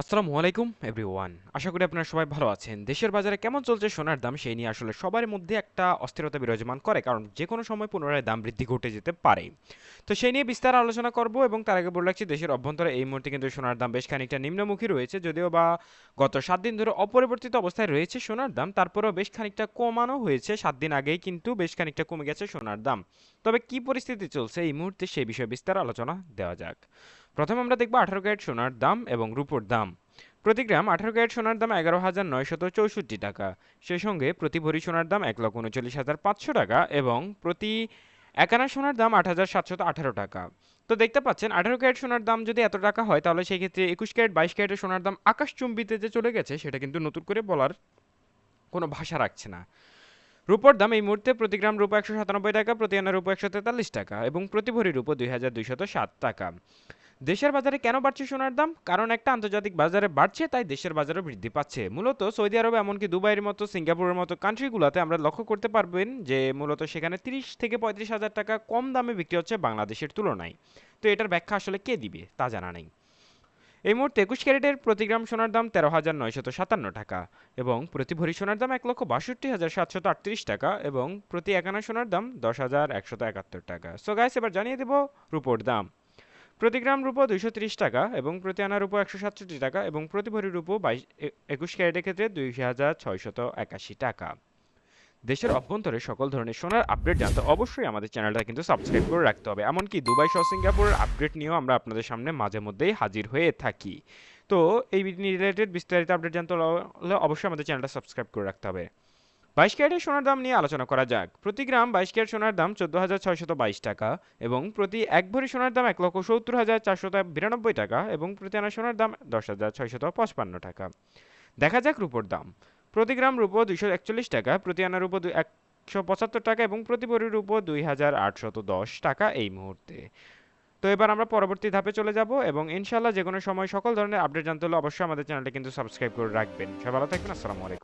আসসালামু আলাইকুম এভরিওয়ান আশা করি আপনারা সবাই ভালো আছেন। দেশের বাজারে কেমন চলছে সোনার দাম, সেই নিয়ে আসলে সবার মধ্যে একটা অস্থিরতা বিরাজমান করে, কারণ যে কোনো সময় পুনরায় দাম বৃদ্ধি ঘটে যেতে পারে। তো সেই নিয়ে বিস্তার আলোচনা করব এবং তার আগে বলে রাখছি, দেশের অভ্যন্তরে এই মুহূর্তে কিন্তু সোনার দাম বেশ খানিকটা নিম্নমুখী রয়েছে, যদিও বা গত সাত দিন ধরে অপরিবর্তিত অবস্থায় রয়েছে সোনার দাম, তারপরেও বেশ খানিকটা কমানো হয়েছে। সাত দিন আগেই কিন্তু বেশ খানিকটা কমে গেছে সোনার দাম। তবে কি পরিস্থিতি চলছে এই মুহূর্তে সেই বিষয়ে বিস্তার আলোচনা দেওয়া যাক। প্রথমে আমরা দেখব আঠারো ক্যারেট সোনার দাম এবং রূপোর দাম। প্রতি গ্রাম আঠারো ক্যারেট সোনার দাম এগারো হাজার নয়শত চৌষট্টি টাকা। সেই সঙ্গে প্রতি ভরি সোনার দাম এক লক্ষ উনচল্লিশ হাজার পাঁচশো টাকা এবং প্রতি একানা সোনার দাম আট হাজার সাতশত আঠারো টাকা। তো দেখতে পাচ্ছেন, আঠারো ক্যারেট সোনার দাম যদি এত টাকা হয়, তাহলে সেই ক্ষেত্রে একুশ ক্যারেট, বাইশ ক্যারেটের সোনার দাম আকাশচুম্বিতে যে চলে গেছে, সেটা কিন্তু নতুন করে বলার কোনো ভাষা রাখছে না। রূপোর দাম এই মুহূর্তে প্রতি গ্রাম রূপো একশো সাতানব্বই টাকা, প্রতি আনা রূপো একশো তেতাল্লিশ টাকা এবং প্রতি ভরি রূপো দুই হাজার দুইশত সাত টাকা। দেশের বাজারে কেন বাড়ছে সোনার দাম? কারণ একটা আন্তর্জাতিক বাজারে বাড়ছে, তাই দেশের বাজারও বৃদ্ধি পাচ্ছে। মূলত সৌদি আরব এমনকি দুবাইয়ের মতো, সিঙ্গাপুরের মতো কান্ট্রিগুলোতে আমরা লক্ষ্য করতে পারবেন যে, মূলত সেখানে তিরিশ থেকে পঁয়ত্রিশ হাজার টাকা কম দামে বিক্রি হচ্ছে বাংলাদেশের তুলনায়। তো এটার ব্যাখ্যা আসলে কে দিবে, তা জানা নেই। এই মুহূর্তে একুশ ক্যারেটের প্রতি গ্রাম সোনার দাম তেরো হাজার নয়শত সাতান্ন টাকা এবং প্রতি ভরি সোনার দাম এক লক্ষ বাষট্টি হাজার সাতশত আটত্রিশ টাকা এবং প্রতি একানা সোনার দাম দশ হাজার একশত একাত্তর টাকা। সো গাইস এবার জানিয়ে দেব রুপোর দাম। প্রতি গ্রাম রূপো দুইশো টাকা এবং প্রতি আনা রূপো একশো সাতষট্টি টাকা এবং প্রতি ভরি রূপো বাইশ একুশ ক্যারেটের ক্ষেত্রে দুই হাজার ছয়শত একাশি টাকা। দেশের অভ্যন্তরে সকল ধরনের সোনার আপডেট জানতে অবশ্যই আমাদের চ্যানেলটা কিন্তু সাবস্ক্রাইব করে রাখতে হবে। এমনকি দুবাই সহ সিঙ্গাপুরের আপডেট নিয়েও আমরা আপনাদের সামনে মাঝে মধ্যেই হাজির হয়ে থাকি। তো এই রিলেটেড বিস্তারিত আপডেট জানতে হলে অবশ্যই আমাদের চ্যানেলটা সাবস্ক্রাইব করে রাখতে হবে। বাইশ ক্যারেটের সোনার দাম নিয়ে আলোচনা করা যাক। প্রতি গ্রাম বাইশ ক্যারেট সোনার দাম চোদ্দ হাজার ছয়শত বাইশ টাকা এবং প্রতি এক ভরি সোনার দাম এক লক্ষ সত্তর হাজার চারশত বিরানব্বই টাকা এবং প্রতি আনা সোনার দাম দশ হাজার ছয়শত পঁচপান্ন টাকা। দেখা যাক রূপোর দাম। প্রতি গ্রাম রূপো দুইশো একচল্লিশ টাকা, প্রতি আনা রূপো দুই একশো পঁচাত্তর টাকা এবং প্রতি ভরি রূপো দুই হাজার আটশত দশ টাকা এই মুহূর্তে। তো এবার আমরা পরবর্তী ধাপে চলে যাব এবং ইনশাল্লাহ যে কোনো সময় সকল ধরনের আপডেট জানতে হলে অবশ্যই আমাদের চ্যানেলটা কিন্তু সাবস্ক্রাইব করে রাখবেন। সবাই ভালো থাকবেন, আসসালামু আলাইকুম।